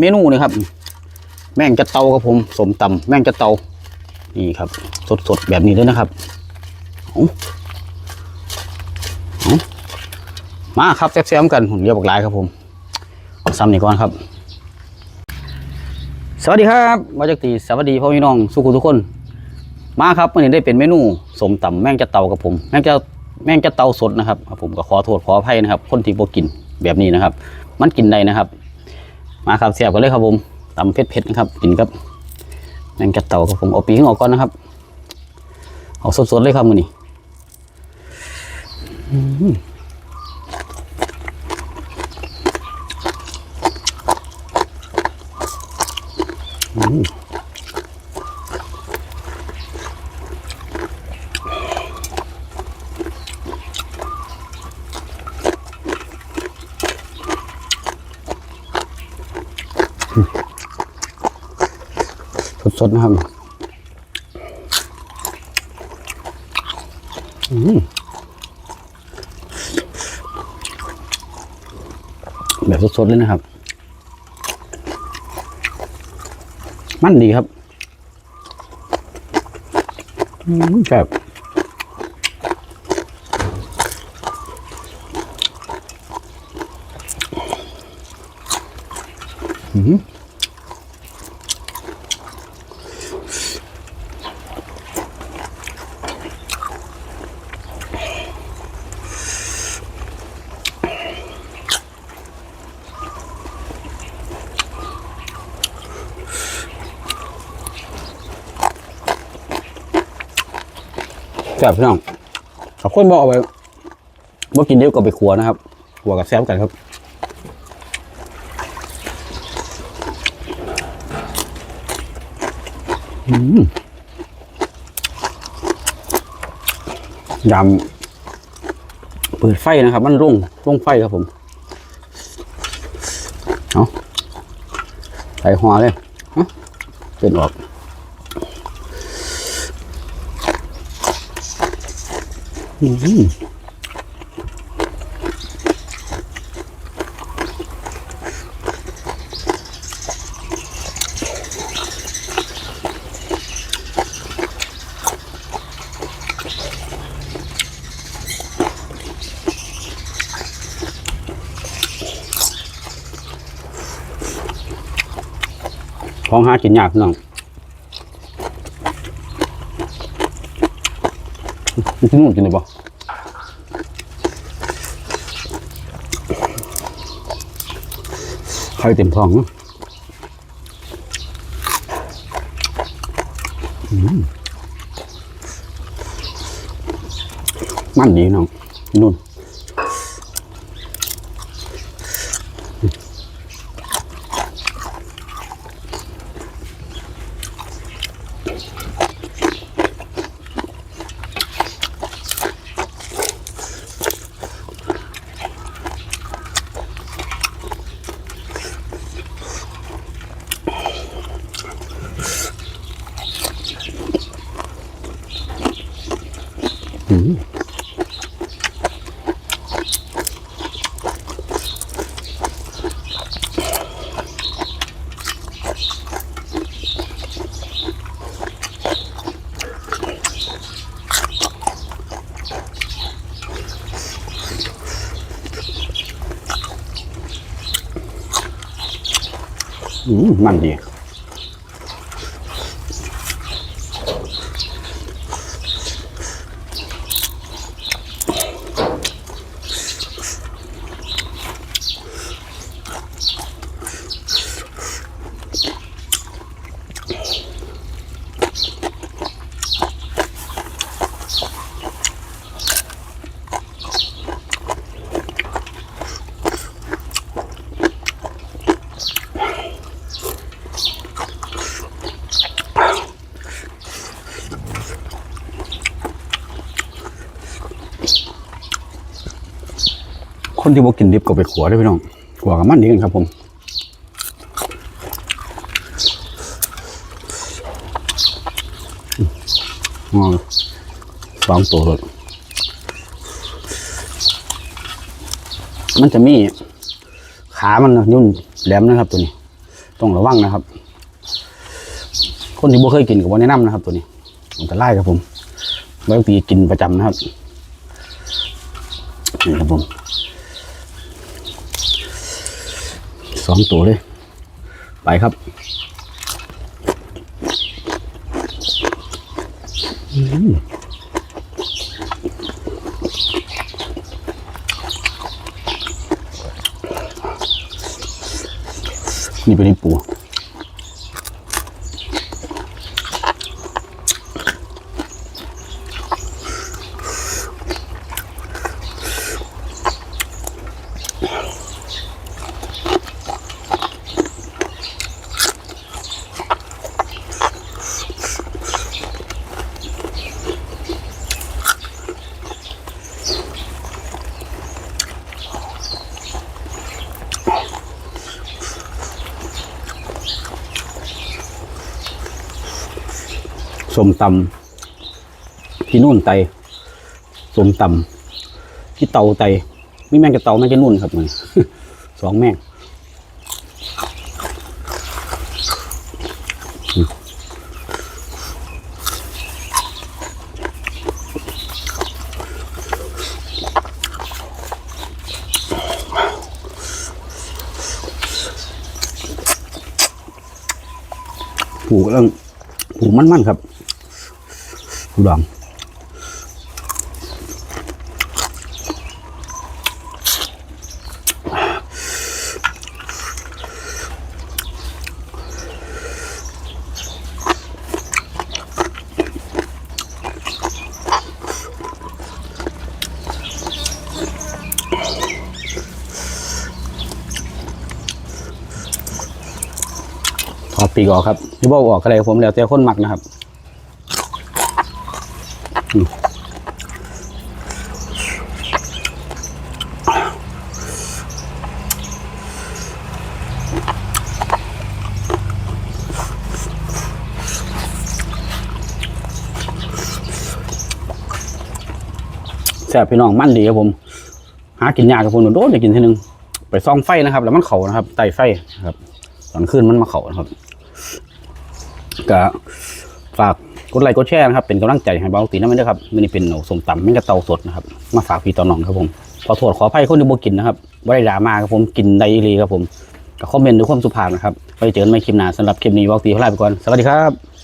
เมนูนี่ครับ แม่งจะเตาครับผมสมตำแม่งจะเตา นี่ครับ สดๆแบบนี้เลยนะครับมาครับแซ่บๆกันผมเรียกบอกลายครับผมเอาซ้ำนี่ก่อนครับ สวัสดีครับมาจากตีสวัสดีพ่อพี่น้องสุขุทุกคน มาครับวันนี้ได้เป็นเมนูสมตำแม่งจะเตากับผม แม่งจะแม่งจะเตาสดนะครับ ผมก็ขอโทษขออภัยนะครับ คนที่บ่กินแบบนี้นะครับ มันกินได้นะครับ มาครับเสียบกันเลยครับผมตำเผ็ดๆนะครับกินกับแมงกะเต่าครับผมเอาปีกออกก่อนนะครับเอาสดๆเลยครับมือนี้อืมหืออื้อหือ สดๆนะครับแบบสดๆเลยนะครับ มันดีครับ อืมแบบ แบบพี่น้องขอบคุณบอกเอาไว้ว่ากินเดียวก็ไปครัวนะครับครัวกับแซมกันครับ อืม ยำเปิดไฟนะครับ มันรุ่งรุ่งไฟครับผมเอาใส่หัวเลยฮะเป็นออกอืม ของหากินยากน้องกินนู่นกินได้ปะไข่เต็มท้องเนาะมมันดีน้องนุ่น อืมมันดี คนที่บอกินดิบก็ไปขัวได้พี่น้องขัวกับมันดีกันครับผมอ๋อสองตัวเลยมันจะมีขามันนะยุ่นแหลมนะครับตัวนี้ ต้องระวังนะครับ คนที่บ่เคยกินกับว่าแนะนำนะครับ ตัวนี้อันตรายครับผมบางทีกินประจำนะครับนี่ครับผม สองตัวเลย ไปครับนี่เป็นปู สมตำที่นู่นไตสมตำที่เตาไตมีแมงกระเตาแมงกระนุ่นครับมันสองแมงผูกำลังผูกมันๆครับ ผูดองถอดปีกออกครับที่บอกออกอะไรผมแล้วแต่คนหมักนะครับ แซ่บพี่น้องมันดีครับผม หากินยากครับผมโดนจะกินทีนึง ไปซ่องไฟนะครับ แล้วมันเข่านะครับไตไฟนะครับ ตอนขึ้นมันมาเข่านะครับก็ฝาก กดไลค์กดแชร์นะครับเป็นกำลังใจให้เบาตีน้ำมันด้วยครับมันนี่เป็นหนูสมตำแม่งกระเตาสดนะครับมาฝากพี่ต่อน้องครับผมขอโทษขออภัยคนที่บ่กินนะครับบ่ได้ด่ามาครับผมกินได้อีหลีครับผมก็คอมเมนต์ด้วยความสุภาพนะครับไปเจอกันใหม่คลิปหน้าสำหรับคลิปนี้เบาตีขอลาไปก่อนสวัสดีครับ